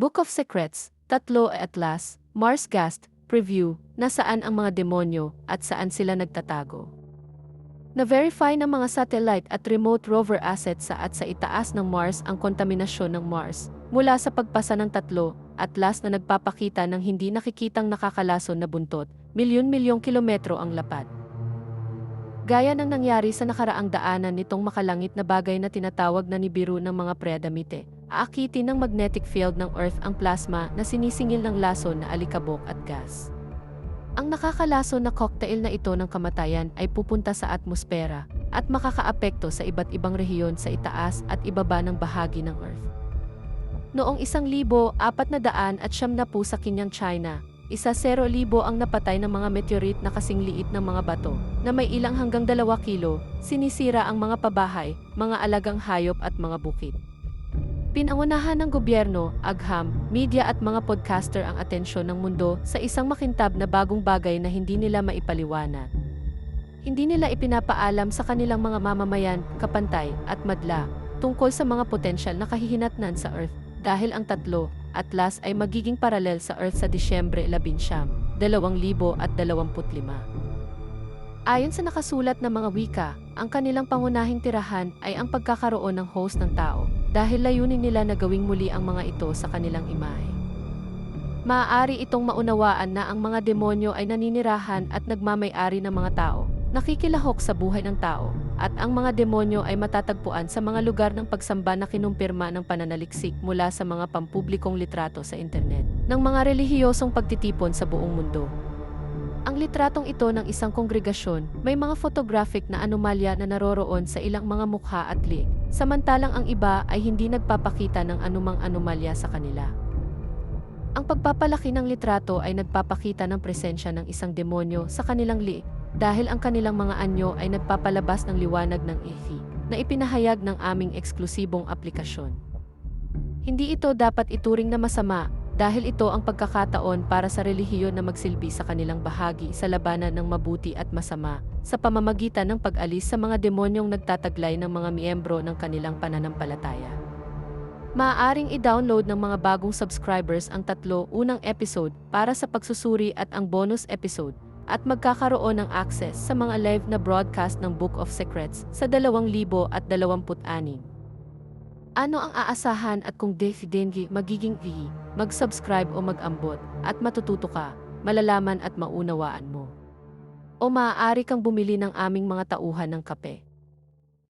Book of Secrets, Tatlo Atlas, Mars Gast, Preview, nasaan ang mga demonyo at saan sila nagtatago. Na-verify ng mga satellite at remote rover assets sa at sa itaas ng Mars ang kontaminasyon ng Mars mula sa pagpasa ng tatlo atlas na nagpapakita ng hindi nakikitang nakakalason na buntot, milyon-milyong kilometro ang lapad. Gaya ng nangyari sa nakaraang daanan nitong makalangit na bagay na tinatawag na nibiru ng mga predamite, aakitin ng magnetic field ng Earth ang plasma na sinisingil ng lason na alikabok at gas. Ang nakakalason na cocktail na ito ng kamatayan ay pupunta sa atmosfera at makakaapekto sa iba't ibang rehiyon sa itaas at ibaba ng bahagi ng Earth. Noong isang libo, apat na daan at siyam na po sa Kinyang China, isa zero libo ang napatay ng mga meteorite na kasing liit ng mga bato, na may ilang hanggang dalawa kilo, sinisira ang mga pabahay, mga alagang hayop at mga bukid. Pinangunahan ng gobyerno, agham, media at mga podcaster ang atensyon ng mundo sa isang makintab na bagong bagay na hindi nila maipaliwanag. Hindi nila ipinapaalam sa kanilang mga mamamayan, kapantay, at madla tungkol sa mga potensyal na kahihinatnan sa Earth dahil ang tatlo, atlas ay magiging paralel sa Earth sa Disyembre 11, 2025. Ayon sa nakasulat na mga wika, ang kanilang pangunahing tirahan ay ang pagkakaroon ng host ng tao, dahil layunin nila na gawing muli ang mga ito sa kanilang imahe. Maaari itong maunawaan na ang mga demonyo ay naninirahan at nagmamay-ari ng mga tao, nakikilahok sa buhay ng tao, at ang mga demonyo ay matatagpuan sa mga lugar ng pagsamba na kinumpirma ng pananaliksik mula sa mga pampublikong litrato sa internet, ng mga relihiyosong pagtitipon sa buong mundo. Ang litratong ito ng isang kongregasyon, may mga photographic na anomalya na naroroon sa ilang mga mukha at lig, samantalang ang iba ay hindi nagpapakita ng anumang anomalya sa kanila. Ang pagpapalaki ng litrato ay nagpapakita ng presensya ng isang demonyo sa kanilang liig dahil ang kanilang mga anyo ay nagpapalabas ng liwanag ng EFI na ipinahayag ng aming eksklusibong aplikasyon. Hindi ito dapat ituring na masama dahil ito ang pagkakataon para sa relihiyon na magsilbi sa kanilang bahagi sa labanan ng mabuti at masama sa pamamagitan ng pag-alis sa mga demonyong nagtataglay ng mga miyembro ng kanilang pananampalataya. Maaaring i-download ng mga bagong subscribers ang tatlo unang episode para sa pagsusuri at ang bonus episode at magkakaroon ng access sa mga live na broadcast ng Book of Secrets sa 2026. Ano ang aasahan at kung Dengi magiging i, mag-subscribe o mag-ambot at matututo ka, malalaman at maunawaan mo. O maaari kang bumili ng aming mga tauhan ng kape.